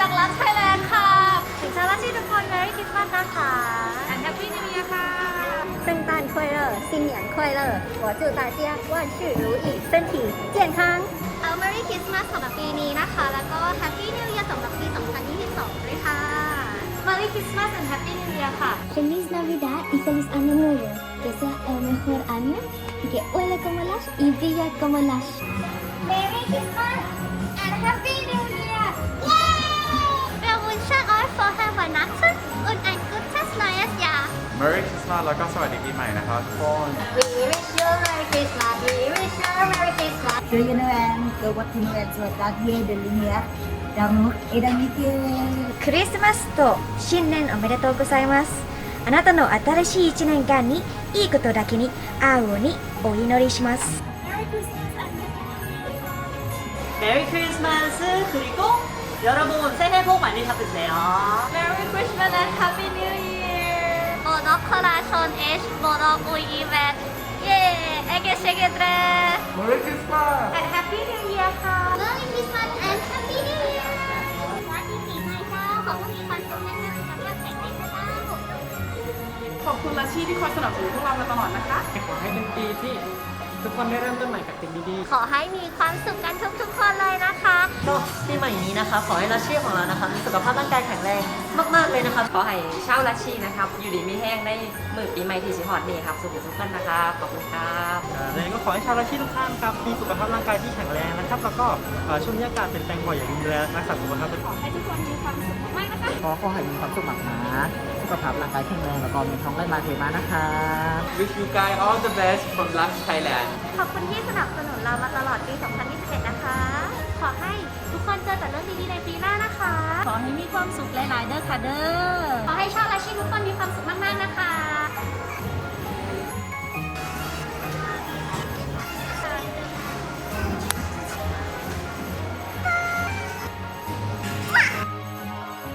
จากรัฐไทยแลนด์ค่ะ ถึงชาวราชีทุกคน Merry Christmas นะคะ and Happy New Year ค่ะ 圣诞快乐，新年快乐！我祝大家万事如意，身体健康。 เอา Merry Christmas สำหรับปีนี้นะคะ แล้วก็ Happy New Year สำหรับปี 2022 ด้วยค่ะ Merry Christmas and Happy New Year ค่ะ Feliz Navidad y feliz Año Nuevo. Que sea el mejor año y que huele como el ash y brilla como el ash. Merry Christmas and Happy New Merry Christmas แล้วก็สวัสดีปีใหม่นะครับทุกคน We wish you Merry Christmas We wish you Merry Christmas Joyeux Noël, que votre Noël soit gravé de lumière, d'amour et d'amitié. クリスマスと新年おめでとうございます。あなたの新しい一年間にいいことだけに会うようにお祈りします。 Merry Christmas 그리고 여러분 새해 복 많이 받으세요. Merry Christmas and Happy อกคลาชนเอชโบนอกอุยอีแวนเย่เอเกเชเกเตร Merry Christmas and Happy New Year ค่ะ Merry Christmas and Happy New Year วัดที่ปีใหม่เจ้าขอบคุณที่คอยชมนะคะสำหรับแข่งขันเจ้าขอบคุณลาชีที่คอยสนับสนุนพวกเรามาตลอดนะคะ ขอให้เป็นปีที่ ทุกคนได้เริ่มต้นใหม่กับสิ่งดีขอให้มีความสุขกันทุกๆคนเลยนะคะก็ปีใหม่นี้นะคะ ขอให้รัชชีของเรานะคะมีสุขภาพร่างกายแข็งแรงมาก ๆเลยนะคะขอให้เช่าลัชชีนะครับ อยู่ดีมีแห้งได้มือปีใหม่ที่สิฮอดนี่ครับ สุขสุขกันนะครับ ขอบคุณครับๆเอ่อยังไงก็ขอให้ชาวราชีทุกท่านครับมีสุขภาพร่างกายที่แข็งแรงนะครับ แล้วก็เอ่อช่วงนี้อากาศเปลี่ยนแปลงบ่อยอย่าลืมดูแลรักษาสุขภาพด้วยขอให้ทุกคนมีความสุขมากๆนะคะ ขอขอให้มีความสุขมากนะ สุขภาพร่างกายแข็งแรงแล้วก็มีท้องไหลมาเทมานะครับ Wish you guys all the best from Lux Thailand ขอบคุณที่สนับสนุนเรามาตลอดปี 2021 นะคะ ขอให้ทุกคนเจอแต่เรื่องดีๆในปีหน้านะคะ ขอให้มีความสุขหลายๆเด้อค่ะเด้อ ขอให้ชาวราชีทุกคนมีควา